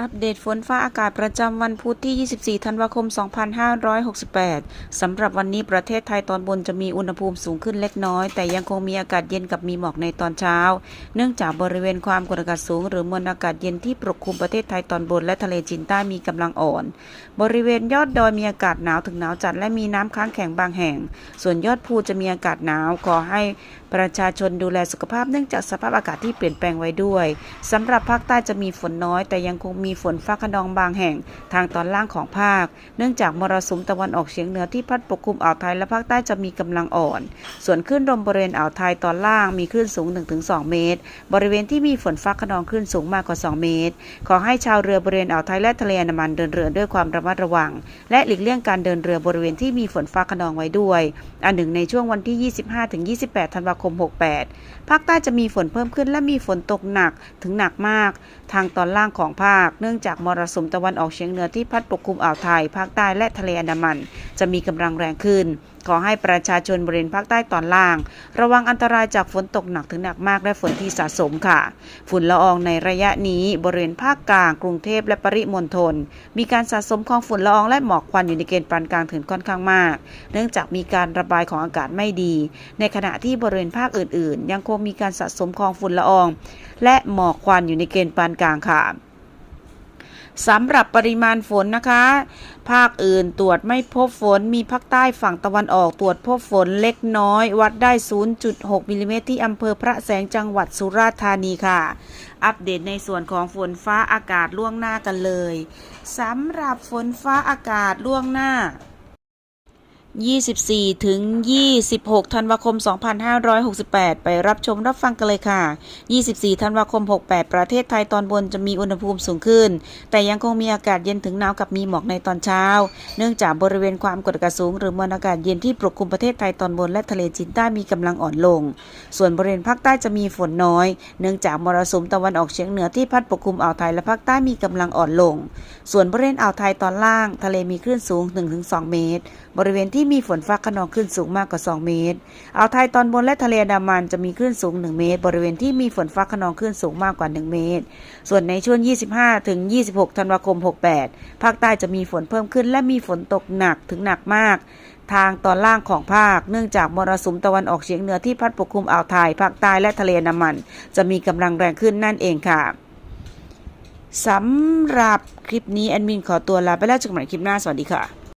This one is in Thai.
อัปเดตฝนฟ้าอากาศประจำวันพุธที่ 24 ธันวาคม 2568 สำหรับวันนี้ประเทศไทยตอนบนจะมีอุณหภูมิสูงขึ้นเล็กน้อย แต่ยังคงมีอากาศเย็นกับมีหมอกในตอนเช้า เนื่องจากบริเวณความกดอากาศสูง หรือมวลอากาศเย็นที่ปกคลุมประเทศไทยตอนบนและทะเลจีนใต้มีกำลังอ่อน บริเวณยอดดอยมีอากาศหนาวถึงหนาวจัดและมีน้ำค้างแข็งบางแห่ง ส่วนยอดภูจะมีอากาศหนาว ขอให้ประชาชนดูแลสุขภาพเนื่องจากสภาพอากาศที่เปลี่ยนแปลงไว้ด้วย สำหรับภาคใต้จะมีฝนน้อย แต่ยังคงมีฝนฟ้าขนองบางแห่งทางตอนล่างของภาค เนื่องจากมรสุมตะวันออกเฉียงเหนือที่พัดปกคลุมอ่าวไทยและภาคใต้จะมีกำลังอ่อน ส่วนคลื่นลมบริเวณอ่าวไทยตอนล่างมีคลื่นสูง 1-2 เมตร บริเวณที่มีฝนฟ้าขนองคลื่นสูงมากกว่า 2 เมตร ขอให้ชาวเรือบริเวณอ่าวไทยและทะเลอันดามันเดินเรือด้วยความระมัดระวัง และหลีกเลี่ยงการเดินเรือบริเวณที่มีฝนฟ้าขนองไว้ด้วย อันหนึ่งในช่วงวันที่ 25-28 ธันวาคม 68 ภาคใต้จะมีฝนเพิ่มขึ้นและมีฝนตกหนักถึงหนักมาก ทางตอนล่างของภาคเนื่องจากมรสุมตะวันออกเฉียงเหนือที่พัดปกคลุมอ่าวไทย ภาคใต้และทะเลอันดามัน จะมีกำลังแรงขึ้น ขอให้ประชาชนบริเวณภาคใต้ตอนล่าง ระวังอันตรายจากฝนตกหนักถึงหนักมากและฝนที่สะสมค่ะ ฝุ่นละอองในระยะนี้บริเวณภาคกลาง กรุงเทพและปริมณฑลมีการสะสมของฝุ่นละอองและหมอกควันอยู่ในเกณฑ์ปานกลางถึงค่อนข้างมาก เนื่องจากมีการระบายของอากาศไม่ดี ในขณะที่บริเวณภาคอื่น ๆ ยังคงมีการสะสมของฝุ่นละออง และหมอกควันอยู่ในเกณฑ์ปานกลางค่ะ สำหรับปริมาณฝนนะคะ ภาคอื่นตรวจไม่พบฝน มีภาคใต้ฝั่งตะวันออกตรวจพบฝนเล็กน้อย วัดได้ 0.6มิลลิเมตรที่อำเภอพระแสงจังหวัดสุราษฎร์ธานีค่ะ อัปเดตในส่วนของฝนฟ้าอากาศล่วงหน้ากันเลยสำหรับฝนฟ้าอากาศล่วงหน้า 24 ถึง 26 ธันวาคม 2568 ไปรับชมรับฟังกันเลยค่ะ 24 ธันวาคม 68 ประเทศไทยตอนบนจะมีอุณหภูมิสูงขึ้น แต่ยังคงมีอากาศเย็นถึงหนาวกับมีหมอกในตอนเช้า เนื่องจากบริเวณความกดอากาศสูง หรือมวลอากาศเย็นที่ปกคลุมประเทศไทยตอนบนและทะเลจีนใต้มีกำลังอ่อนลง ส่วนบริเวณภาคใต้จะมีฝนน้อย เนื่องจากมรสุมตะวันออกเฉียงเหนือที่พัดปกคลุมอ่าวไทยและภาคใต้มีกำลังอ่อนลง ส่วนบริเวณอ่าวไทยตอนล่าง ทะเลมีคลื่นสูง 1-2 เมตร บริเวณที่ที่มีฝนฟ้าขนองคลื่นสูงมากกว่า 2 เมตร อ่าวไทยตอนบนและทะเลนดามันจะมีคลื่นสูง 1 เมตร บริเวณที่มีฝนฟ้าขนองคลื่นสูงมากกว่า 1 เมตร ส่วนในช่วง 25 ถึง 26 ธันวาคม 68 ภาคใต้จะมีฝนเพิ่มขึ้น และมีฝนตกหนักถึงหนักมากทางตอนล่างของภาค เนื่องจากมรสุมตะวันออกเฉียงเหนือที่พัดปกคลุมอ่าวไทย ภาคใต้และทะเลนดามัน จะมีกำลังแรงขึ้นนั่นเองค่ะสำหรับคลิปนี้แอดมินขอตัวลาไปแล้วเจอกันใหม่คลิปหน้า สวัสดีค่ะ